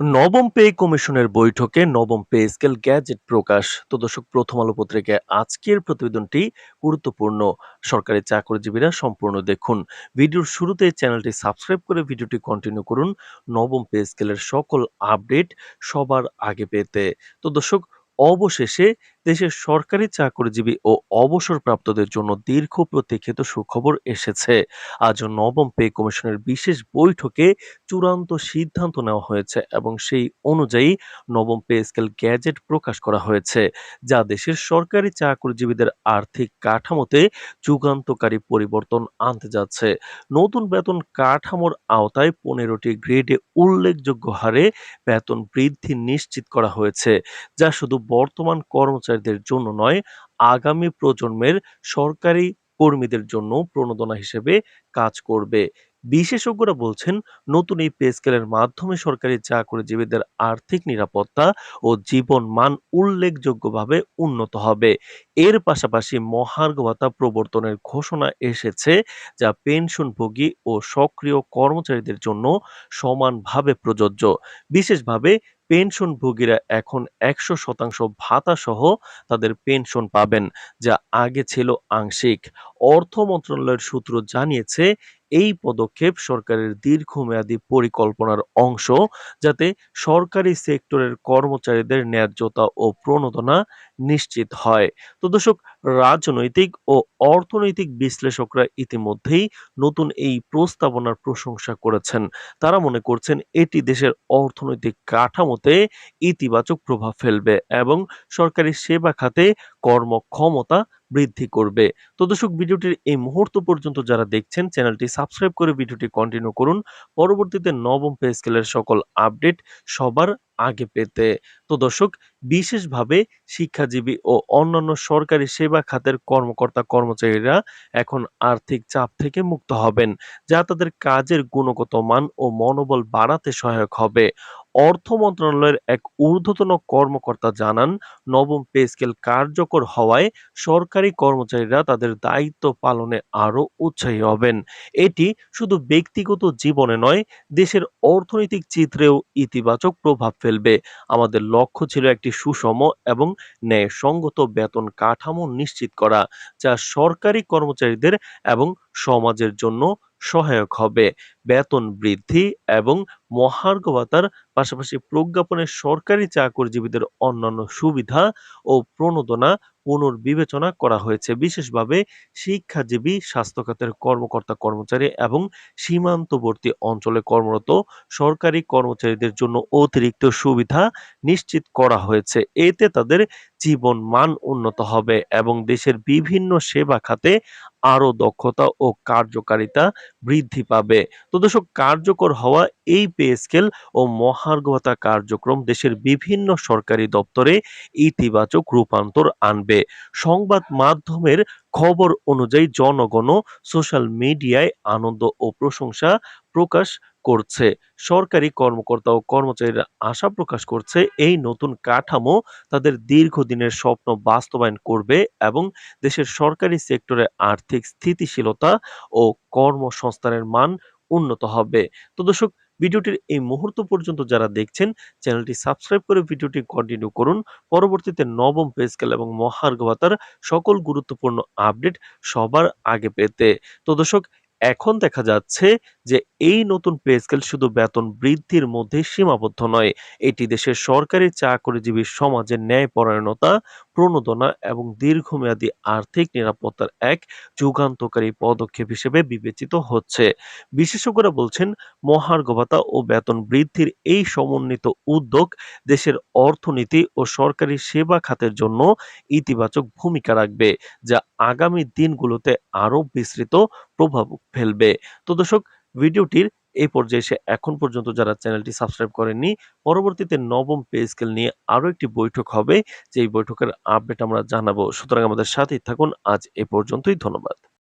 নবম পে কমিশনের বৈঠকে নবম পে স্কেল গ্যাজেট প্রকাশ। তো দর্শক, প্রথম আলো পত্রিকায় আজকের প্রতিবেদনটি গুরুত্বপূর্ণ। সরকারি চাকরিজীবীরা সম্পূর্ণ দেখুন। ভিডিওর শুরুতে চ্যানেলটি সাবস্ক্রাইব করে ভিডিওটি কন্টিনিউ করুন। নবম পে স্কেলের সকল আপডেট সবার আগে পেতে। তো দর্শক, অবশেষে দেশের সরকারি চাকরিজীবী ও অবসরপ্রাপ্তদের জন্য দীর্ঘ প্রতীক্ষিত সুখবর এসেছে। আজ নবম পে কমিশনের বিশেষ বৈঠকে চূড়ান্ত সিদ্ধান্ত নেওয়া হয়েছে এবং সেই অনুযায়ী নবম পে স্কেল গ্যাজেট প্রকাশ করা হয়েছে, যা দেশের সরকারি চাকরিজীবীদের আর্থিক কাঠামোতে যুগান্তকারী পরিবর্তন আনতে যাচ্ছে। নতুন বেতন কাঠামোর আওতায় পনেরোটি গ্রেডে উল্লেখযোগ্য হারে বেতন বৃদ্ধি নিশ্চিত করা হয়েছে, যা শুধু বর্তমান কর্মচারীদের জন্য নয় আগামী প্রজন্মের সরকারি কর্মীদের জন্য প্রণোদনা হিসেবে কাজ করবে। বিশেষজ্ঞরা বলছেন, নতুন এই পে স্কেলের মাধ্যমে সরকারি চাকরিজীবীদের আর্থিক নিরাপত্তা ও জীবন মান উল্লেখযোগ্যভাবে উন্নত হবে। এর পাশাপাশি মহার্ঘ ভাতা প্রবর্তনের ঘোষণা এসেছে, যা পেনশনভোগী ও সক্রিয় কর্মচারীদের জন্য সমানভাবে প্রযোজ্য। বিশেষভাবে, পেনশনভোগীরা এখন একশো শতাংশ ভাতা সহ তাদের পেনশন পাবেন, যা আগে ছিল আংশিক। অর্থ মন্ত্রণালয়ের সূত্র জানিয়েছে এই পদক্ষেপ সরকারের দীর্ঘমেয়াদী পরিকল্পনার অংশ যাতে সরকারি সেক্টরের কর্মচারীদের ন্যায্যতা ও প্রণোদনা নিশ্চিত হয়। তো দর্শক, রাজনৈতিক ও অর্থনৈতিক বিশ্লেষকরা ইতিমধ্যেই নতুন এই প্রস্তাবনার প্রশংসা করেছেন। তারা মনে করছেন এটি দেশের অর্থনৈতিক কাঠামোতে ইতিবাচক প্রভাব ফেলবে এবং সরকারি সেবা খাতে কর্মক্ষমতা বৃদ্ধি করবে। তো দর্শক, ভিডিওটির এই মুহূর্ত পর্যন্ত যারা দেখছেন, চ্যানেলটি সাবস্ক্রাইব করে ভিডিওটি কন্টিনিউ করুন। পরবর্তীতে নবম পে স্কেলের সকল আপডেট সবার আগে পেতে। তো দর্শক, বিশেষভাবে শিক্ষাজীবী ও অন্যান্য সরকারি সেবা খাতের কর্মকর্তা কর্মচারীরা এখন আর্থিক চাপ থেকে মুক্ত হবেন, যা তাদের কাজের গুণগত মান ও মনোবল বাড়াতে সহায়ক হবে। অর্থ মন্ত্রণালয়ের এক ঊর্ধ্বতন কর্মকর্তা জানান, নবম পে স্কেল কার্যকর হওয়ায় সরকারি কর্মচারীরা তাদের দায়িত্ব পালনে আরও উৎসাহী হবেন। এটি শুধু ব্যক্তিগত জীবনে নয়, দেশের অর্থনৈতিক চিত্রেও ইতিবাচক প্রভাব ফেলবে। আমাদের লক্ষ্য ছিল একটি সুষম এবং ন্যায়সঙ্গত বেতন কাঠামো নিশ্চিত করা, যা সরকারি কর্মচারীদের এবং সমাজের জন্য সহায়ক হবে। বেতন বৃদ্ধি এবং মহার্ঘ ভাতার পাশাপাশি প্রজ্ঞাপনে সরকারি চাকরিজীবীদের অন্যান্য সুবিধা ও প্রণোদনা পুনর্বিবেচনা করা হয়েছে। বিশেষভাবে শিক্ষাজীবী স্বাস্থ্য খাতের কর্মকর্তা কর্মচারী এবং সীমান্তবর্তী অঞ্চলে কর্মরত সরকারি কর্মচারীদের জন্য অতিরিক্ত সুবিধা নিশ্চিত করা হয়েছে। এতে তাদের জীবন মান উন্নত হবে এবং দেশের বিভিন্ন সেবা খাতে আরও দক্ষতা ও কার্যকারিতা বৃদ্ধি পাবে। তো দর্শক, কার্যকর হওয়া এই পে স্কেল ও মহার্ঘতা কার্যক্রম দেশের বিভিন্ন সরকারি দপ্তরে ইতিবাচক রূপান্তর আনবে। সংবাদ মাধ্যমের খবর অনুযায়ী জনগণও সোশ্যাল মিডিয়ায় আনন্দ ও প্রশংসা প্রকাশ করছে। সরকারি কর্মকর্তা ও কর্মচারীরা আশা প্রকাশ করছে, এই নতুন কাঠামো তাদের দীর্ঘদিনের স্বপ্ন বাস্তবায়ন করবে এবং দেশের সরকারি সেক্টরে আর্থিক স্থিতিশীলতা ও কর্মসংস্থানের মান উন্নত হবে। তো দর্শক, ভিডিওটির এই মুহূর্ত পর্যন্ত যারা দেখছেন, চ্যানেলটি সাবস্ক্রাইব করে ভিডিওটি কন্টিনিউ করুন। পরবর্তীতে নবম পে স্কেল এবং মহার্ঘ ভাতার সকল গুরুত্বপূর্ণ আপডেট সবার আগে পেতে। তো দর্শক এখন দেখা যাচ্ছে যে এই নতুন পে স্কেল শুধু বেতন বৃদ্ধির মধ্যে সীমাবদ্ধ নয়। এটি দেশের সরকারি চাকরিজীবী সমাজের ন্যায়পরায়ণতা প্রণোদনা এবং দীর্ঘমেয়াদী আর্থিক নিরাপত্তার এক যুগান্তকারী পদক্ষেপ হিসেবে বিবেচিত হচ্ছে। বিশেষজ্ঞরা বলছেন মহার্ঘ ভাতা ও বেতন বৃদ্ধির এই সমন্বিত উদ্যোগ দেশের অর্থনীতি ও সরকারি সেবা খাতের জন্য ইতিবাচক ভূমিকা রাখবে, যা আগামী দিনগুলোতে আরও বিস্তৃত প্রভাব ফেলবে। তো দর্শক, ভিডিওটির এই পর্যায়ে এসে এখন পর্যন্ত যারা চ্যানেলটি সাবস্ক্রাইব করেননি, পরবর্তীতে নবম পে স্কেল নিয়ে আরও একটি বৈঠক হবে। যে এই বৈঠকের আপডেট আমরা জানাব। সুতরাং আমাদের সাথেই থাকুন। আজ এ পর্যন্তই। ধন্যবাদ।